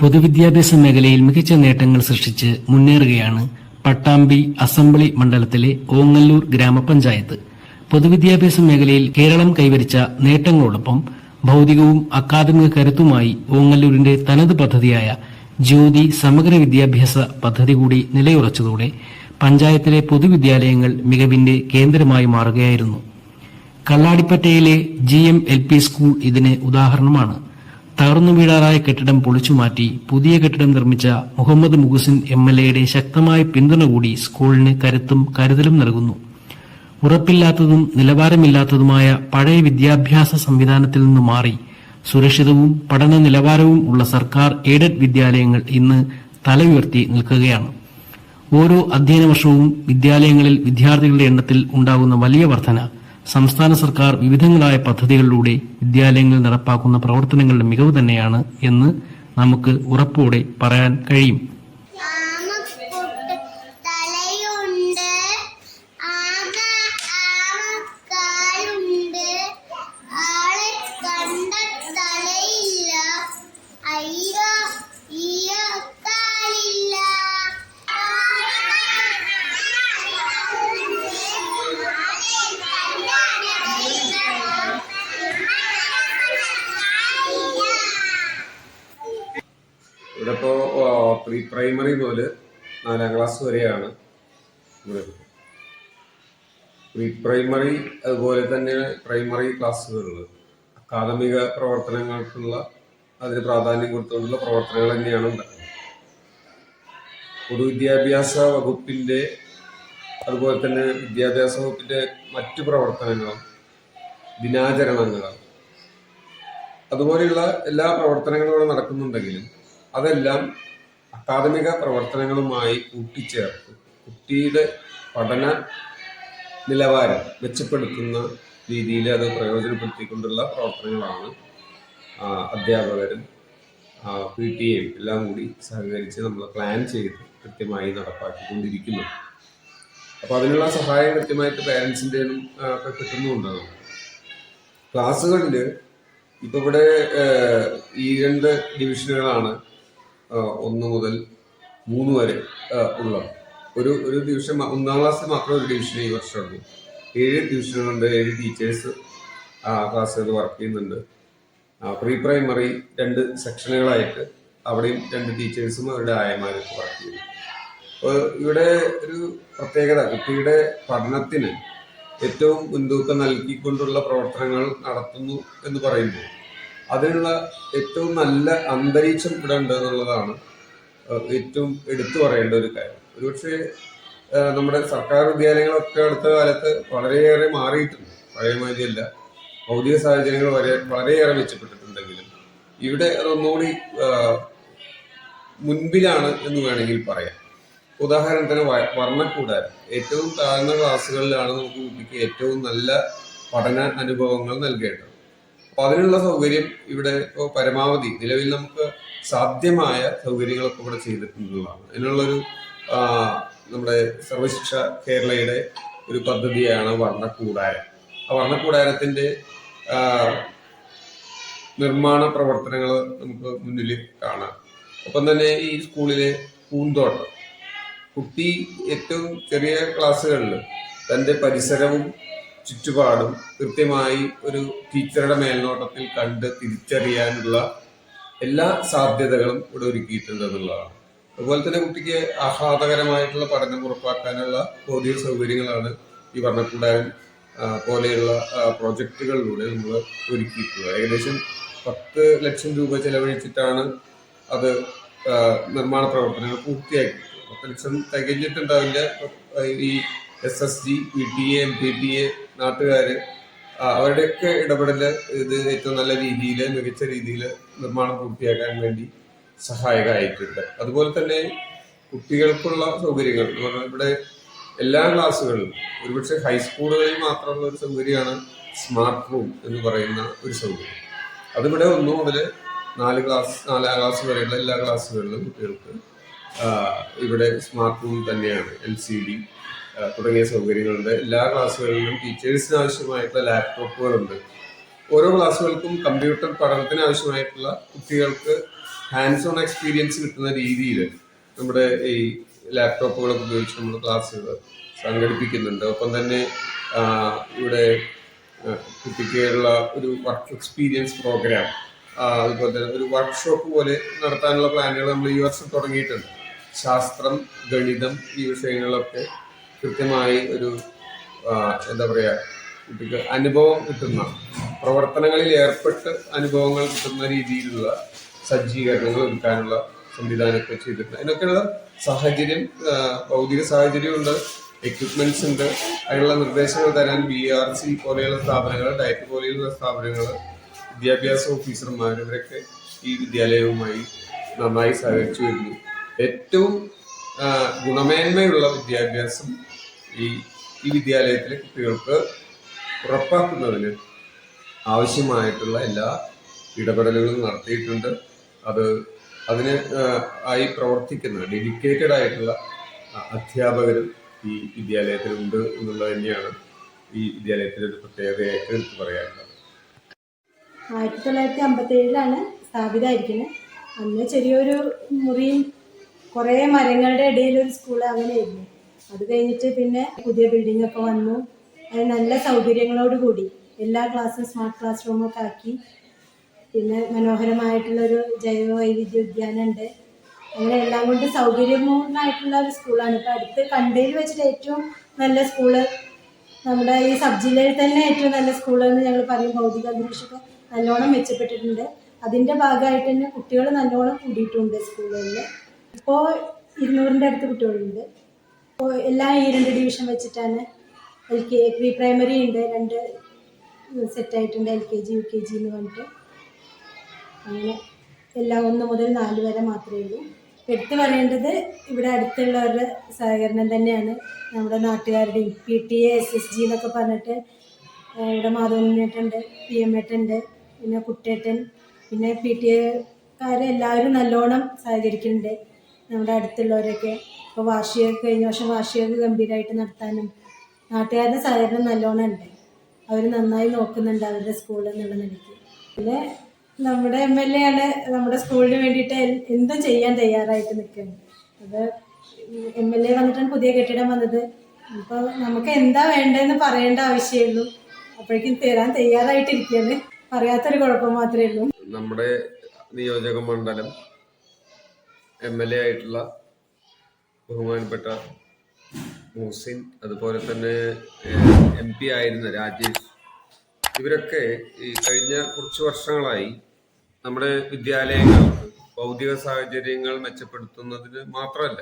പൊതുവിദ്യാഭ്യാസ മേഖലയിൽ മികച്ച നേട്ടങ്ങൾ സൃഷ്ടിച്ച് മുന്നേറുകയാണ് പട്ടാമ്പി അസംബ്ലി മണ്ഡലത്തിലെ ഓങ്ങല്ലൂർ ഗ്രാമപഞ്ചായത്ത്. പൊതുവിദ്യാഭ്യാസ മേഖലയിൽ കേരളം കൈവരിച്ച നേട്ടങ്ങളോടൊപ്പം ഭൗതികവും അക്കാദമിക കരുത്തുമായി ഓങ്ങല്ലൂരിന്റെ തനത് പദ്ധതിയായ ജ്യോതി സമഗ്ര വിദ്യാഭ്യാസ പദ്ധതി കൂടി നിലയുറച്ചതോടെ പഞ്ചായത്തിലെ പൊതുവിദ്യാലയങ്ങൾ മികവിന്റെ കേന്ദ്രമായി മാറുകയായിരുന്നു. കള്ളാടിപ്പറ്റയിലെ G M L P school ഇതിന് ഉദാഹരണമാണ്. തകർന്നു വീഴാറായ കെട്ടിടം പൊളിച്ചുമാറ്റി പുതിയ കെട്ടിടം നിർമ്മിച്ച മുഹമ്മദ് മുഗുസിൻ എം എൽ എയുടെ ശക്തമായ പിന്തുണ കൂടി സ്കൂളിന് കരുത്തും കരുതലും നൽകുന്നു. ഉറപ്പില്ലാത്തതും നിലവാരമില്ലാത്തതുമായ പഴയ വിദ്യാഭ്യാസ സംവിധാനത്തിൽ നിന്ന് മാറി സുരക്ഷിതവും പഠന നിലവാരവും ഉള്ള സർക്കാർ എയ്ഡഡ് വിദ്യാലയങ്ങൾ ഇന്ന് തല ഉയർത്തി നിൽക്കുകയാണ്. ഓരോ അധ്യയന വർഷവും വിദ്യാലയങ്ങളിൽ വിദ്യാർത്ഥികളുടെ എണ്ണത്തിൽ ഉണ്ടാകുന്ന വലിയ വർധന സംസ്ഥാന സർക്കാർ വിവിധങ്ങളായ പദ്ധതികളിലൂടെ വിദ്യാലയങ്ങളിൽ നടപ്പാക്കുന്ന പ്രവർത്തനങ്ങളുടെ മികവ് തന്നെയാണ് എന്ന് നമുക്ക് ഉറപ്പോടെ പറയാൻ കഴിയും. ഇപ്പോൾ പ്രീ പ്രൈമറി മുതൽ നാലാം ക്ലാസ് വരെയാണ് ഇവിടെ. പ്രീ പ്രൈമറി അതുപോലെ തന്നെ പ്രൈമറി ക്ലാസ്സുകളിൽ അക്കാദമിക പ്രവർത്തനങ്ങൾക്കുള്ള അതിന് പ്രാധാന്യം കൊടുത്തുകൊണ്ടുള്ള പ്രവർത്തനങ്ങൾ തന്നെയാണ് ഉണ്ടാക്കുന്നത് പൊതുവിദ്യാഭ്യാസ വകുപ്പിന്റെ അതുപോലെ തന്നെ വിദ്യാഭ്യാസ വകുപ്പിന്റെ മറ്റു പ്രവർത്തനങ്ങളും ദിനാചരണങ്ങളും അതുപോലെയുള്ള എല്ലാ പ്രവർത്തനങ്ങളും ഇവിടെ നടക്കുന്നുണ്ടെങ്കിലും അതെല്ലാം അക്കാദമിക പ്രവർത്തനങ്ങളുമായി കൂട്ടിച്ചേർത്ത് കുട്ടിയുടെ പഠന നിലവാരം മെച്ചപ്പെടുത്തുന്ന രീതിയിൽ അത് പ്രയോജനപ്പെടുത്തിക്കൊണ്ടുള്ള പ്രവർത്തനങ്ങളാണ് അധ്യാപകരും പി ടി എയും എല്ലാം കൂടി സഹകരിച്ച് നമ്മൾ പ്ലാൻ ചെയ്ത് കൃത്യമായി നടപ്പാക്കിക്കൊണ്ടിരിക്കുന്നു അപ്പോൾ അതിനുള്ള സഹായം കൃത്യമായിട്ട് പേരൻസിന്റെ ഒക്കെ കിട്ടുന്നുണ്ട് ക്ലാസ്സുകളിൽ ഇപ്പൊ ഇവിടെ ഈ രണ്ട് ഡിവിഷനുകളാണ് ഒന്ന് മുതൽ മൂന്ന് വരെ ഉള്ള. ഒരു ഒരു ഡിവിഷൻ ഒന്നാം ക്ലാസ് മാത്രം ഒരു ഡിവിഷൻ ഈ വർഷമുള്ളൂ ഏഴ് ഡിവിഷനുകളുണ്ട് ഏഴ് ടീച്ചേഴ്സ് ആ ക്ലാസ്സുകൾ വർക്ക് ചെയ്യുന്നുണ്ട്. പ്രീ പ്രൈമറി രണ്ട് സെക്ഷനുകളായിട്ട് അവിടെയും രണ്ട് ടീച്ചേഴ്സും അവരുടെ ആയമാരും വർക്ക് ചെയ്യുന്നു. അപ്പോൾ ഇവിടെ ഒരു പ്രത്യേകത കുട്ടിയുടെ പഠനത്തിന് ഏറ്റവും മുൻതൂക്കം നൽകിക്കൊണ്ടുള്ള പ്രവർത്തനങ്ങൾ നടത്തുന്നു എന്ന് പറയുമ്പോൾ അതിനുള്ള ഏറ്റവും നല്ല അന്തരീക്ഷം ഇവിടെ ഉണ്ട് എന്നുള്ളതാണ് ഏറ്റവും എടുത്തു പറയേണ്ട ഒരു കാര്യം. ഒരുപക്ഷെ നമ്മുടെ സർക്കാർ വിദ്യാലയങ്ങളൊക്കെ അടുത്ത കാലത്ത് വളരെയേറെ മാറിയിട്ടുണ്ട്. പഴയ മാതിരിയല്ല. ഭൗതിക സാഹചര്യങ്ങൾ വരെ വളരെയേറെ മെച്ചപ്പെട്ടിട്ടുണ്ടെങ്കിലും ഇവിടെ അതൊന്നുകൂടി മുൻപിലാണ് എന്ന് വേണമെങ്കിൽ പറയാം. ഉദാഹരണത്തിന് വർണക്കൂടാരം. ഏറ്റവും താഴ്ന്ന ക്ലാസ്സുകളിലാണ് നമുക്ക് കുട്ടിക്ക് ഏറ്റവും നല്ല പഠന അനുഭവങ്ങൾ നൽകേണ്ടത്. അപ്പൊ അതിനുള്ള സൗകര്യം ഇവിടെ ഇപ്പോൾ പരമാവധി നിലവിൽ നമുക്ക് സാധ്യമായ സൗകര്യങ്ങളൊക്കെ ഇവിടെ ചെയ്തിട്ടുള്ളതാണ്. അതിനുള്ളൊരു നമ്മുടെ സർവശിക്ഷ കേരളയുടെ ഒരു പദ്ധതിയാണ് വർണക്കൂടാരം. ആ വർണക്കൂടാരത്തിന്റെ നിർമ്മാണ പ്രവർത്തനങ്ങൾ നമുക്ക് മുന്നിൽ കാണാം. ഒപ്പം തന്നെ ഈ സ്കൂളിലെ പൂന്തോട്ടം. കുട്ടി ഏറ്റവും ചെറിയ ക്ലാസ്സുകളിൽ തന്റെ പരിസരവും ചുറ്റുപാടും കൃത്യമായി ഒരു ടീച്ചറുടെ മേൽനോട്ടത്തിൽ കണ്ട് തിരിച്ചറിയാനുള്ള എല്ലാ സാധ്യതകളും ഇവിടെ ഒരുക്കിയിട്ടുണ്ട് എന്നുള്ളതാണ്. അതുപോലെ തന്നെ കുട്ടിക്ക് ആഹ്ലാദകരമായിട്ടുള്ള പഠനം ഉറപ്പാക്കാനുള്ള ഭൗതിക സൗകര്യങ്ങളാണ് ഈ വർണക്കൂടാരൻ പോലെയുള്ള പ്രോജക്റ്റുകളിലൂടെ നമ്മൾ ഒരുക്കിയിട്ടുള്ളത്. ഏകദേശം പത്ത് ലക്ഷം രൂപ ചെലവഴിച്ചിട്ടാണ് അത് നിർമ്മാണ പ്രവർത്തനങ്ങൾ പൂർത്തിയാക്കി പത്ത് ലക്ഷം തികഞ്ഞിട്ടുണ്ടാവില്ല ഈ S S G P T A M P T A നാട്ടുകാര് അവരുടെയൊക്കെ ഇടപെടൽ ഇത് ഏറ്റവും നല്ല രീതിയിൽ മികച്ച രീതിയിൽ നിർമ്മാണം പൂർത്തിയാക്കാൻ വേണ്ടി സഹായകമായിട്ടുണ്ട് അതുപോലെ തന്നെ കുട്ടികൾക്കുള്ള സൗകര്യങ്ങൾ ഇവിടെ എല്ലാ ക്ലാസ്സുകളിലും ഒരുപക്ഷെ ഹൈസ്കൂളുകളിൽ മാത്രമുള്ള ഒരു സൗകര്യമാണ് സ്മാർട്ട് റൂം എന്ന് പറയുന്ന ഒരു സൗകര്യം. അതിവിടെ ഒന്നു മുതൽ നാല് ക്ലാസ് നാലാം ക്ലാസ് വരെയുള്ള എല്ലാ ക്ലാസ്സുകളിലും കുട്ടികൾക്ക് ഇവിടെ സ്മാർട്ട് റൂം തന്നെയാണ് എൽ സി ഡി തുടങ്ങിയ സൗകര്യങ്ങളുണ്ട്. എല്ലാ ക്ലാസ്സുകളിലും ടീച്ചേഴ്സിന് ആവശ്യമായിട്ടുള്ള ലാപ്ടോപ്പുകളുണ്ട്. ഓരോ ക്ലാസ്സുകൾക്കും കമ്പ്യൂട്ടർ പഠനത്തിന് ആവശ്യമായിട്ടുള്ള കുട്ടികൾക്ക് ഹാൻഡ്സ് ഓൺ എക്സ്പീരിയൻസ് കിട്ടുന്ന രീതിയിൽ നമ്മുടെ ഈ ലാപ്ടോപ്പുകളൊക്കെ ഉപയോഗിച്ച് നമ്മൾ ക്ലാസ്സുകൾ സംഘടിപ്പിക്കുന്നുണ്ട്. ഒപ്പം തന്നെ ഇവിടെ കുട്ടിക്കുള്ള ഒരു വർക്ക് എക്സ്പീരിയൻസ് പ്രോഗ്രാം അതുപോലെ തന്നെ ഒരു വർക്ക്ഷോപ്പ് പോലെ നടത്താനുള്ള പ്ലാനുകൾ നമ്മൾ ഈ വർഷം തുടങ്ങിയിട്ടുണ്ട്. ശാസ്ത്രം ഗണിതം ഈ വിഷയങ്ങളൊക്കെ കൃത്യമായി ഒരു എന്താ പറയുക കുട്ടിക്ക് അനുഭവം കിട്ടുന്ന പ്രവർത്തനങ്ങളിൽ ഏർപ്പെട്ട് അനുഭവങ്ങൾ കിട്ടുന്ന രീതിയിലുള്ള സജ്ജീകരണങ്ങൾ ഒരുക്കാനുള്ള സംവിധാനമൊക്കെ ചെയ്തിട്ടുണ്ട്. അതിനൊക്കെയുള്ള സാഹചര്യം ഭൗതിക സാഹചര്യം ഉണ്ട് എക്യുപ്മെന്റ്സ് ഉണ്ട്. അതിനുള്ള നിർദ്ദേശങ്ങൾ തരാൻ ബി ആർ സി പോലെയുള്ള സ്ഥാപനങ്ങൾ ഡയറ്റ് പോലെയുള്ള സ്ഥാപനങ്ങൾ വിദ്യാഭ്യാസ ഓഫീസർമാർ ഇവരൊക്കെ ഈ വിദ്യാലയവുമായി നന്നായി സഹകരിച്ചു വരുന്നു. ഏറ്റവും ഗുണമേന്മയുള്ള വിദ്യാഭ്യാസം ഈ ഈ വിദ്യാലയത്തിലെ കുട്ടികൾക്ക് ഉറപ്പാക്കുന്നതിന് ആവശ്യമായിട്ടുള്ള എല്ലാ ഇടപെടലുകളും നടത്തിയിട്ടുണ്ട്. അത് അതിന് ആയി പ്രവർത്തിക്കുന്ന ഡെഡിക്കേറ്റഡ് ആയിട്ടുള്ള അധ്യാപകരും ഈ വിദ്യാലയത്തിലുണ്ട് എന്നുള്ളത് തന്നെയാണ് ഈ വിദ്യാലയത്തിലെ ഒരു പ്രത്യേകതയായിട്ട് എടുത്തു പറയാനുള്ളത്. ആയിരത്തി തൊള്ളായിരത്തി അമ്പത്തി ഏഴിലാണ് സ്ഥാപിതമായിരിക്കുന്നത്. അന്ന് ചെറിയൊരു മുറിയും കുറേ മരങ്ങളുടെ ഇടയിലൊരു സ്കൂൾ അങ്ങനെയായിരുന്നു അത് കഴിഞ്ഞിട്ട് പിന്നെ പുതിയ ബിൽഡിംഗ് ഒക്കെ വന്നു. അത് നല്ല സൗകര്യങ്ങളോട് കൂടി എല്ലാ ക്ലാസ്സും സ്മാർട്ട് ക്ലാസ് റൂമൊക്കെ ആക്കി. പിന്നെ മനോഹരമായിട്ടുള്ളൊരു ജൈവ വൈവിധ്യ ഉദ്യാനം ഉണ്ട്. അങ്ങനെ എല്ലാം കൊണ്ട് സൗകര്യപൂർണമായിട്ടുള്ള ഒരു സ്കൂളാണ് ഇപ്പം അടുത്ത് കണ്ടയിൽ വെച്ചിട്ട് ഏറ്റവും നല്ല സ്കൂൾ നമ്മുടെ ഈ സബ് ജില്ലയിൽ തന്നെ ഏറ്റവും നല്ല സ്കൂളെന്ന് ഞങ്ങൾ പറയും. ഭൗതിക അന്തരീക്ഷമൊക്കെ നല്ലോണം മെച്ചപ്പെട്ടിട്ടുണ്ട്. അതിന്റെ ഭാഗമായിട്ട് തന്നെ കുട്ടികൾ നല്ലോണം കൂടിയിട്ടുണ്ട് സ്കൂളുകളിൽ ഇപ്പോൾ ഇരുന്നൂറിന്റെ അടുത്ത് കുട്ടികളുണ്ട്. ഇപ്പോൾ എല്ലാം ഈ രണ്ട് ഡിവിഷൻ വെച്ചിട്ടാണ് എൽ കെ പ്രീ പ്രൈമറി ഉണ്ട് രണ്ട് സെറ്റായിട്ടുണ്ട് L K G U K G എന്ന് പറഞ്ഞിട്ട്. അങ്ങനെ എല്ലാം ഒന്ന് മുതൽ നാല് വരെ മാത്രമേ ഉള്ളൂ. എടുത്തു പറയേണ്ടത് ഇവിടെ അടുത്തുള്ളവരുടെ സഹകരണം തന്നെയാണ്. നമ്മുടെ നാട്ടുകാരുടെയും P T A S S G എന്നൊക്കെ പറഞ്ഞിട്ട് ഇവിടെ മാധവനേട്ടുണ്ട് പി എം ഏട്ടുണ്ട് പിന്നെ കുട്ടേട്ടൻ പിന്നെ പി ടി എക്കാരെല്ലാവരും നല്ലോണം സഹകരിക്കുന്നുണ്ട്. നമ്മുടെ അടുത്തുള്ളവരൊക്കെ. ഇപ്പോൾ വാർഷിക കഴിഞ്ഞ വർഷം വാർഷിക ഗംഭീരമായിട്ട് നടത്താനും നാട്ടുകാരുടെ സഹകരണം നല്ലോണം ഉണ്ട്. അവർ നന്നായി നോക്കുന്നുണ്ട് അവരുടെ സ്കൂളിൽ എന്നുള്ള നിലയ്ക്ക്. പിന്നെ നമ്മുടെ എം എൽ എ ആണ് നമ്മുടെ സ്കൂളിന് വേണ്ടിയിട്ട് എന്തും ചെയ്യാൻ തയ്യാറായിട്ട് നിൽക്കുന്നത് അത് എം എൽ എ വന്നിട്ടാണ് പുതിയ കെട്ടിടം വന്നത്. അപ്പോൾ നമുക്ക് എന്താ വേണ്ടതെന്ന് പറയേണ്ട ആവശ്യമുള്ളൂ അപ്പോഴേക്കും തരാൻ തയ്യാറായിട്ടിരിക്കുകയാണ്. പറയാത്തൊരു കുഴപ്പം മാത്രമേ ഉള്ളൂ. നമ്മുടെ നിയോജക മണ്ഡലം എം എൽ എ ആയിട്ടുള്ള ബഹുമാനപ്പെട്ട മുഹസിൻ അതുപോലെ തന്നെ എം പി ആയിരുന്ന രാജേഷ്. ഇവരൊക്കെ ഈ കഴിഞ്ഞ കുറച്ച് വർഷങ്ങളായി നമ്മുടെ വിദ്യാലയങ്ങൾക്ക് ഭൗതിക സാഹചര്യങ്ങൾ മെച്ചപ്പെടുത്തുന്നതിന് മാത്രമല്ല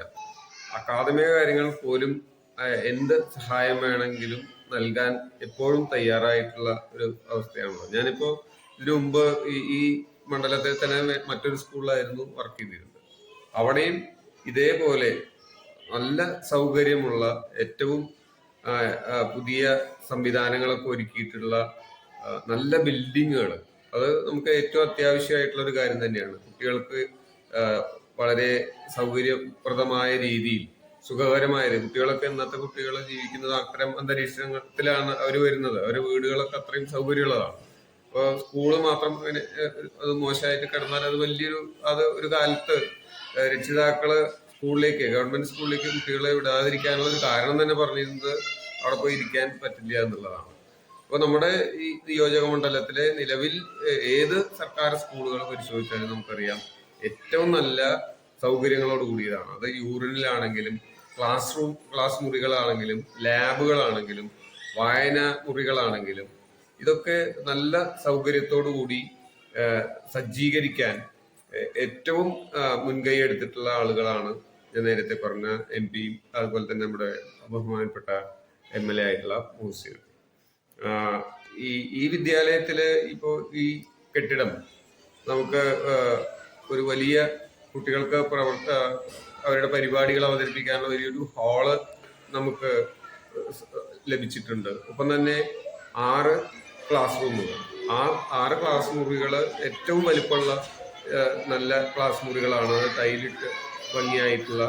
അക്കാദമിക കാര്യങ്ങൾ പോലും എന്ത് സഹായം വേണമെങ്കിലും നൽകാൻ എപ്പോഴും തയ്യാറായിട്ടുള്ള ഒരു അവസ്ഥയാണല്ലോ ഞാനിപ്പോ ഇതിനു മുമ്പ് ഈ മണ്ഡലത്തിൽ തന്നെ മറ്റൊരു സ്കൂളിലായിരുന്നു വർക്ക് ചെയ്തിരുന്നത്. അവിടെയും ഇതേപോലെ നല്ല സൗകര്യമുള്ള ഏറ്റവും പുതിയ സംവിധാനങ്ങളൊക്കെ ഒരുക്കിയിട്ടുള്ള നല്ല ബിൽഡിങ്ങുകൾ. അത് നമുക്ക് ഏറ്റവും അത്യാവശ്യമായിട്ടുള്ള ഒരു കാര്യം തന്നെയാണ്. കുട്ടികൾക്ക് വളരെ സൗകര്യപ്രദമായ രീതിയിൽ സുഖകരമായ കുട്ടികളൊക്കെ ഇന്നത്തെ കുട്ടികൾ ജീവിക്കുന്നത് അത്തരം അന്തരീക്ഷത്തിലാണ് അവർ വരുന്നത്. അവരുടെ വീടുകളൊക്കെ അത്രയും സൗകര്യമുള്ളതാണ്. അപ്പോൾ സ്കൂൾ മാത്രം അത് മോശമായിട്ട് കിടന്നാൽ അത് വലിയൊരു അത് ഒരു കാലത്ത് രക്ഷിതാക്കൾ സ്കൂളിലേക്ക് ഗവൺമെന്റ് സ്കൂളിലേക്ക് കുട്ടികളെ വിടാതിരിക്കാനുള്ള ഒരു കാരണം തന്നെ പറഞ്ഞിരുന്നത് അവിടെ പോയി ഇരിക്കാൻ പറ്റില്ല എന്നുള്ളതാണ്. അപ്പോൾ നമ്മുടെ ഈ നിയോജക മണ്ഡലത്തിലെ നിലവിൽ ഏത് സർക്കാർ സ്കൂളുകൾ പരിശോധിച്ചാലും നമുക്കറിയാം ഏറ്റവും നല്ല സൗകര്യങ്ങളോട് കൂടിയതാണ്. അത് യൂറിനിലാണെങ്കിലും ക്ലാസ് റൂം ക്ലാസ് മുറികളാണെങ്കിലും ലാബുകളാണെങ്കിലും വായന മുറികളാണെങ്കിലും ഇതൊക്കെ നല്ല സൗകര്യത്തോടു കൂടി സജ്ജീകരിക്കാൻ ഏറ്റവും മുൻകൈ എടുത്തിട്ടുള്ള ആളുകളാണ് ഞാൻ നേരത്തെ പറഞ്ഞ എം പിയും അതുപോലെ തന്നെ നമ്മുടെ ബഹുമാനപ്പെട്ട എം എൽ എ ആയിട്ടുള്ള മൂസിയും ഈ ഈ വിദ്യാലയത്തിൽ ഇപ്പോ ഈ കെട്ടിടം നമുക്ക് ഒരു വലിയ കുട്ടികൾക്ക് പ്രവർത്ത അവരുടെ പരിപാടികൾ അവതരിപ്പിക്കാനുള്ള വലിയൊരു ഹാൾ നമുക്ക് ലഭിച്ചിട്ടുണ്ട്. ഒപ്പം തന്നെ ആറ് ക്ലാസ് റൂമുകൾ. ആ ആറ് ക്ലാസ് മുറികൾ ഏറ്റവും വലിപ്പമുള്ള നല്ല ക്ലാസ് മുറികളാണ്. ടൈലിട്ട് ഭംഗിയായിട്ടുള്ള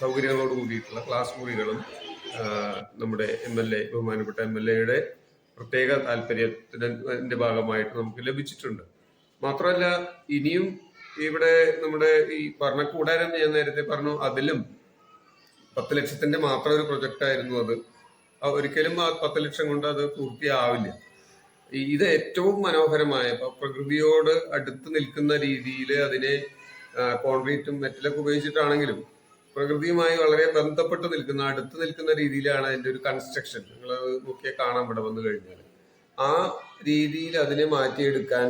സൗകര്യങ്ങളോട് കൂടിയിട്ടുള്ള ക്ലാസ് മുറികളും നമ്മുടെ എം എൽ എ ബഹുമാനപ്പെട്ട എം എൽ എയുടെ പ്രത്യേക താല്പര്യത്തിന്റെ ഭാഗമായിട്ട് നമുക്ക് ലഭിച്ചിട്ടുണ്ട്. മാത്രമല്ല ഇനിയും ഇവിടെ നമ്മുടെ ഈ ഭരണകൂടാരം ഞാൻ നേരത്തെ പറഞ്ഞു അതിലും പത്ത് ലക്ഷത്തിന്റെ മാത്രം ഒരു പ്രൊജക്റ്റ് ആയിരുന്നു അത്. ഒരിക്കലും ആ പത്ത് ലക്ഷം കൊണ്ട് അത് പൂർത്തിയാവില്ല. ഇത് ഏറ്റവും മനോഹരമായ പ്രകൃതിയോട് അടുത്ത് നിൽക്കുന്ന രീതിയിൽ അതിനെ കോൺക്രീറ്റും മെറ്റലൊക്കെ ഉപയോഗിച്ചിട്ടാണെങ്കിലും പ്രകൃതിയുമായി വളരെ ബന്ധപ്പെട്ട് നിൽക്കുന്ന അടുത്ത് നിൽക്കുന്ന രീതിയിലാണ് അതിന്റെ ഒരു കൺസ്ട്രക്ഷൻ നിങ്ങൾ നോക്കിയാൽ കാണാൻ ഇവിടെ വന്നു കഴിഞ്ഞാൽ. ആ രീതിയിൽ അതിനെ മാറ്റിയെടുക്കാൻ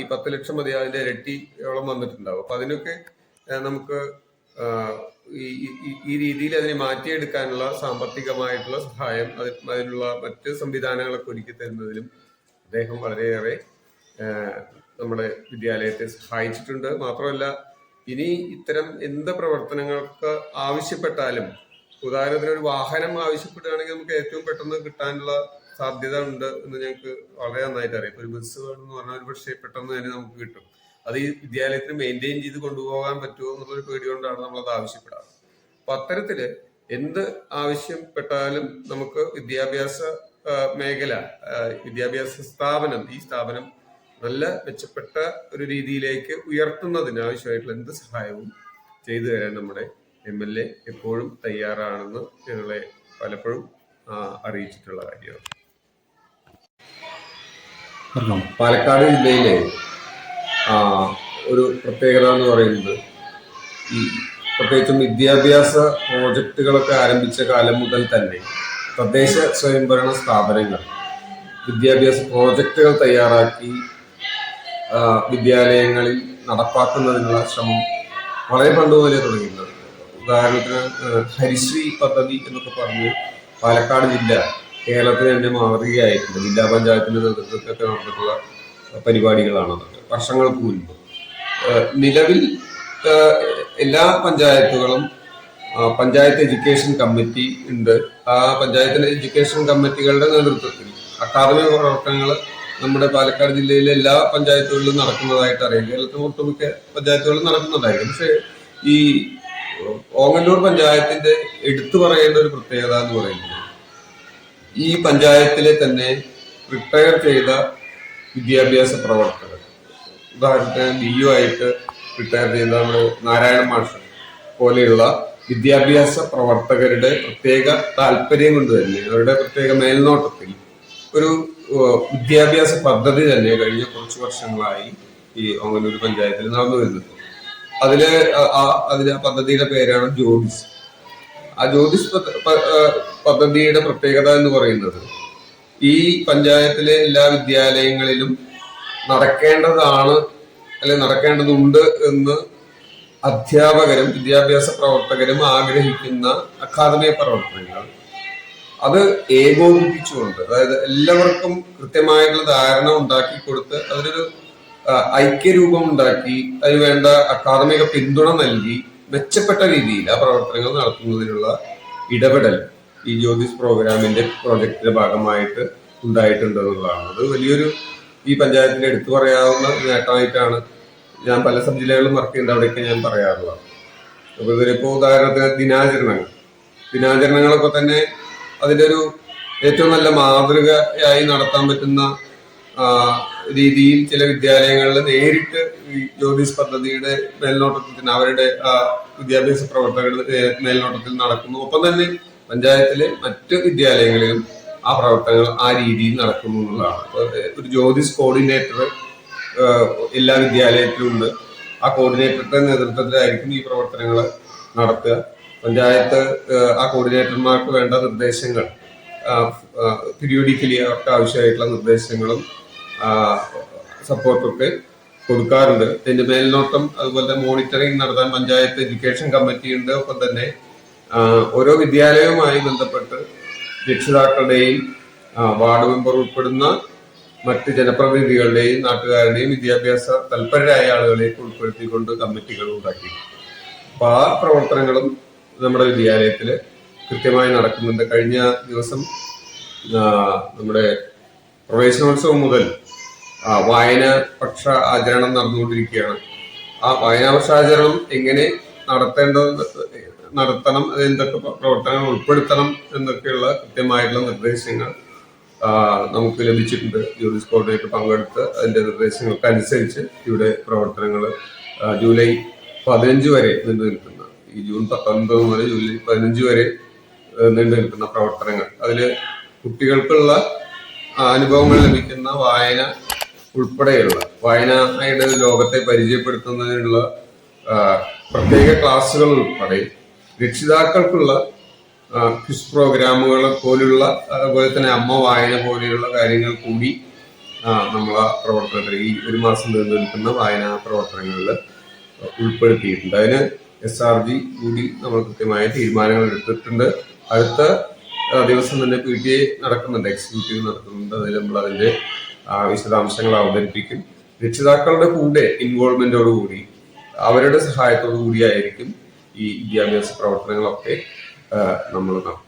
ഈ പത്ത് ലക്ഷം മതി അതിന്റെ ഇരട്ടിയോളം വന്നിട്ടുണ്ടാവും. അപ്പൊ അതിനൊക്കെ നമുക്ക് ഈ രീതിയിൽ അതിനെ മാറ്റിയെടുക്കാനുള്ള സാമ്പത്തികമായിട്ടുള്ള സഹായം അത് അതിനുള്ള മറ്റ് സംവിധാനങ്ങളൊക്കെ ഒരുക്കി തരുന്നതിലും അദ്ദേഹം വളരെയേറെ നമ്മുടെ വിദ്യാലയത്തെ സഹായിച്ചിട്ടുണ്ട്. മാത്രമല്ല ഇനി ഇത്തരം എന്ത് പ്രവർത്തനങ്ങൾക്ക് ആവശ്യപ്പെട്ടാലും ഉദാഹരണത്തിന് ഒരു വാഹനം ആവശ്യപ്പെടുകയാണെങ്കിൽ നമുക്ക് ഏറ്റവും പെട്ടെന്ന് കിട്ടാനുള്ള സാധ്യത ഉണ്ട് എന്ന് ഞങ്ങൾക്ക് വളരെ നന്നായിട്ട് അറിയാം. ഒരു ബസ് വേണമെന്ന് പറഞ്ഞാൽ ഒരു പക്ഷേ പെട്ടെന്ന് തന്നെ നമുക്ക് കിട്ടും. അത് ഈ വിദ്യാലയത്തിന് മെയിന്റെയിൻ ചെയ്ത് കൊണ്ടുപോകാൻ പറ്റുമോ എന്നുള്ളൊരു പേടി കൊണ്ടാണ് നമ്മളത് ആവശ്യപ്പെടാറ് അപ്പൊ അത്തരത്തിൽ എന്ത് ആവശ്യപ്പെട്ടാലും നമുക്ക് വിദ്യാഭ്യാസ മേഖല വിദ്യാഭ്യാസ സ്ഥാപനം ഈ സ്ഥാപനം നല്ല മെച്ചപ്പെട്ട ഒരു രീതിയിലേക്ക് ഉയർത്തുന്നതിന് ആവശ്യമായിട്ടുള്ള എന്ത് സഹായവും ചെയ്തു തരാൻ നമ്മുടെ എം എൽ എ എപ്പോഴും തയ്യാറാണെന്ന് ഞങ്ങളെ പലപ്പോഴും അറിയിച്ചിട്ടുള്ള കാര്യമാണ്. പാലക്കാട് ജില്ലയിലെ ആ, ഒരു പ്രത്യേകത എന്ന് പറയുന്നത് ഈ പ്രത്യേകിച്ചും വിദ്യാഭ്യാസ പ്രോജക്റ്റുകളൊക്കെ ആരംഭിച്ച കാലം മുതൽ തന്നെ തദ്ദേശ സ്വയംഭരണ സ്ഥാപനങ്ങൾ വിദ്യാഭ്യാസ പ്രോജക്റ്റുകൾ തയ്യാറാക്കി വിദ്യാലയങ്ങളിൽ നടപ്പാക്കുന്നതിനുള്ള ശ്രമം വളരെ പണ്ട് മുതലേ തുടങ്ങിയിട്ടുണ്ട്. ഉദാഹരണത്തിന് ഹരിശ്രീ പദ്ധതി എന്നൊക്കെ പറഞ്ഞ് പാലക്കാട് ജില്ല കേരളത്തിന് തന്നെ മാതൃകയായിട്ടുണ്ട്. ജില്ലാ പഞ്ചായത്തിന്റെ നേതൃത്വത്തിലൊക്കെ നടന്നിട്ടുള്ള പരിപാടികളാണ് അതൊക്കെ. വർഷങ്ങൾക്ക് മുൻപ് നിലവിൽ എല്ലാ പഞ്ചായത്തുകളും പഞ്ചായത്ത് എഡ്യൂക്കേഷൻ കമ്മിറ്റി ഉണ്ട്. ആ പഞ്ചായത്തിലെ എഡ്യൂക്കേഷൻ കമ്മിറ്റികളുടെ നേതൃത്വത്തിൽ അക്കാദമിക പ്രവർത്തനങ്ങൾ നമ്മുടെ പാലക്കാട് ജില്ലയിലെ എല്ലാ പഞ്ചായത്തുകളിലും നടക്കുന്നതായിട്ട് അറിയാം. കേരളത്തിൽ ഒട്ടുമിക്ക പഞ്ചായത്തുകളിലും നടക്കുന്നുണ്ടായിരിക്കും പക്ഷേ ഈ ഓങ്ങല്ലൂർ പഞ്ചായത്തിന്റെ എടുത്തു പറയേണ്ട ഒരു പ്രത്യേകത എന്ന് പറയുന്നത് ഈ പഞ്ചായത്തിലെ തന്നെ റിട്ടയർ ചെയ്ത വിദ്യാഭ്യാസ പ്രവർത്തകർ. ഉദാഹരണത്തിന് ബി യു ആയിട്ട് റിട്ടയർ ചെയ്ത നമ്മുടെ നാരായണ മാഷ് പോലെയുള്ള വിദ്യാഭ്യാസ പ്രവർത്തകരുടെ പ്രത്യേക താല്പര്യം കൊണ്ട് തന്നെ അവരുടെ പ്രത്യേക മേൽനോട്ടത്തിൽ ഒരു വിദ്യാഭ്യാസ പദ്ധതി തന്നെ കഴിഞ്ഞ കുറച്ച് വർഷങ്ങളായി ഈ ഒങ്ങനൂർ പഞ്ചായത്തിൽ നടന്നു വരുന്നത്. അതിൽ അതിലെ പദ്ധതിയുടെ പേരാണ് ജ്യോതിസ്. ആ ജ്യോതിസ് പദ്ധതിയുടെ പ്രത്യേകത എന്ന് പറയുന്നത് ഈ പഞ്ചായത്തിലെ എല്ലാ വിദ്യാലയങ്ങളിലും നടക്കേണ്ടതാണ് അല്ലെ നടക്കേണ്ടതുണ്ട് എന്ന് അധ്യാപകരും വിദ്യാഭ്യാസ പ്രവർത്തകരും ആഗ്രഹിക്കുന്ന അക്കാദമിക പ്രവർത്തനങ്ങൾ അത് ഏകോപിപ്പിച്ചുകൊണ്ട് അതായത് എല്ലാവർക്കും കൃത്യമായിട്ടുള്ള ധാരണ ഉണ്ടാക്കി കൊടുത്ത് അതിനൊരു ഐക്യരൂപം ഉണ്ടാക്കി അതിന് വേണ്ട അക്കാദമിക പിന്തുണ നൽകി മെച്ചപ്പെട്ട രീതിയിൽ ആ പ്രവർത്തനങ്ങൾ നടത്തുന്നതിനുള്ള ഇടപെടൽ ഈ ജ്യോതിഷ് പ്രോഗ്രാമിന്റെ പ്രോജക്റ്റിന്റെ ഭാഗമായിട്ട് ഉണ്ടായിട്ടുണ്ട് എന്നുള്ളതാണ്. അത് വലിയൊരു ഈ പഞ്ചായത്തിന്റെ എടുത്തു പറയാവുന്ന നേട്ടമായിട്ടാണ് ഞാൻ പല സബ് ജില്ലകളിലും വർക്ക് ചെയ്യുന്ന അവിടെയൊക്കെ ഞാൻ പറയാറുള്ളത്. അപ്പൊ ഇതിലിപ്പോ ഉദാഹരണത്തിന് ദിനാചരണങ്ങൾ. ദിനാചരണങ്ങളൊക്കെ തന്നെ അതിന്റെ ഒരു ഏറ്റവും നല്ല മാതൃകയായി നടത്താൻ പറ്റുന്ന രീതിയിൽ ചില വിദ്യാലയങ്ങളിൽ നേരിട്ട് ഈ ജ്യോതിസ് പദ്ധതിയുടെ മേൽനോട്ടത്തിന് അവരുടെ വിദ്യാഭ്യാസ പ്രവർത്തകരുടെ മേൽനോട്ടത്തിൽ നടക്കുന്നു. ഒപ്പം തന്നെ പഞ്ചായത്തിലെ മറ്റ് വിദ്യാലയങ്ങളിലും ആ പ്രവർത്തനങ്ങൾ ആ രീതിയിൽ നടക്കുന്നു എന്നുള്ളതാണ്. ഒരു ജ്യോതിഷ് കോർഡിനേറ്റർ എല്ലാ വിദ്യാലയത്തിലും ഉണ്ട്. ആ കോർഡിനേറ്ററുടെ നേതൃത്വത്തിലായിരിക്കും ഈ പ്രവർത്തനങ്ങൾ നടത്തുക. പഞ്ചായത്ത് ആ കോർഡിനേറ്റർമാർക്ക് വേണ്ട നിർദ്ദേശങ്ങൾ പിരിയോഡിക്കലി അവർക്ക് ആവശ്യമായിട്ടുള്ള നിർദ്ദേശങ്ങളും സപ്പോർട്ടൊക്കെ കൊടുക്കാറുണ്ട്. ഇതിന്റെ മേൽനോട്ടം അതുപോലെ മോണിറ്ററിംഗ് നടത്താൻ പഞ്ചായത്ത് എഡ്യൂക്കേഷൻ കമ്മിറ്റി ഉണ്ട് ഒപ്പം തന്നെ ഓരോ വിദ്യാലയവുമായി ബന്ധപ്പെട്ട് രക്ഷിതാക്കളുടെയും വാർഡ് മെമ്പർ ഉൾപ്പെടുന്ന മറ്റ് ജനപ്രതിനിധികളുടെയും നാട്ടുകാരുടെയും വിദ്യാഭ്യാസ തൽപരരായ ആളുകളെയൊക്കെ ഉൾപ്പെടുത്തിക്കൊണ്ട് കമ്മിറ്റികൾ ഉണ്ടാക്കി. അപ്പൊ ആ പ്രവർത്തനങ്ങളും നമ്മുടെ വിദ്യാലയത്തിൽ കൃത്യമായി നടക്കുന്നുണ്ട്. കഴിഞ്ഞ ദിവസം നമ്മുടെ പ്രവേശനോത്സവം മുതൽ വായന പക്ഷ ആചരണം നടന്നുകൊണ്ടിരിക്കുകയാണ്. ആ വായനാ പക്ഷാചരണം എങ്ങനെ നടത്തേണ്ടത് നടത്തണം അത് എന്തൊക്കെ പ്രവർത്തനങ്ങൾ ഉൾപ്പെടുത്തണം എന്നൊക്കെയുള്ള കൃത്യമായിട്ടുള്ള നിർദ്ദേശങ്ങൾ നമുക്ക് ലഭിച്ചിട്ടുണ്ട്. ജൂറിസ് കോർഡിനേറ്റർ പങ്കെടുത്ത് അതിന്റെ നിർദ്ദേശങ്ങൾക്ക് അനുസരിച്ച് ഇവിടെ പ്രവർത്തനങ്ങൾ ജൂലൈ പതിനഞ്ച് വരെ നീണ്ടു നിൽക്കുന്ന ഈ ജൂൺ പത്തൊൻപത് മുതൽ ജൂലൈ പതിനഞ്ച് വരെ നീണ്ടു നിൽക്കുന്ന പ്രവർത്തനങ്ങൾ. അതിൽ കുട്ടികൾക്കുള്ള അനുഭവങ്ങൾ ലഭിക്കുന്ന വായന ഉൾപ്പെടെയുള്ള വായനയുടെ ലോകത്തെ പരിചയപ്പെടുത്തുന്നതിനുള്ള പ്രത്യേക ക്ലാസ്സുകൾ ഉൾപ്പെടെ രക്ഷിതാക്കൾക്കുള്ള ക്വിസ് പ്രോഗ്രാമുകൾ പോലുള്ള അതുപോലെ തന്നെ അമ്മ വായന പോലെയുള്ള കാര്യങ്ങൾ കൂടി നമ്മളെ പ്രവർത്തനത്തിൽ ഈ ഒരു മാസം നീണ്ടു നിൽക്കുന്ന വായനാ പ്രവർത്തനങ്ങളിൽ ഉൾപ്പെടുത്തിയിട്ടുണ്ട്. അതിന് എസ് ആർ ജി കൂടി നമ്മൾ കൃത്യമായ തീരുമാനങ്ങൾ എടുത്തിട്ടുണ്ട്. അടുത്ത ദിവസം തന്നെ പി ടി എ നടക്കുന്നുണ്ട്. എക്സിക്യൂട്ടീവ് നടക്കുന്നുണ്ട്. അതിൽ നമ്മൾ അതിന്റെ വിശദാംശങ്ങൾ അവതരിപ്പിക്കും. രക്ഷിതാക്കളുടെ കൂടെ ഇൻവോൾവ്മെന്റോടുകൂടി അവരുടെ സഹായത്തോടു കൂടിയായിരിക്കും ഈ വിദ്യാഭ്യാസ പ്രവർത്തനങ്ങളൊക്കെ നമ്മൾ നടത്തുന്നത്.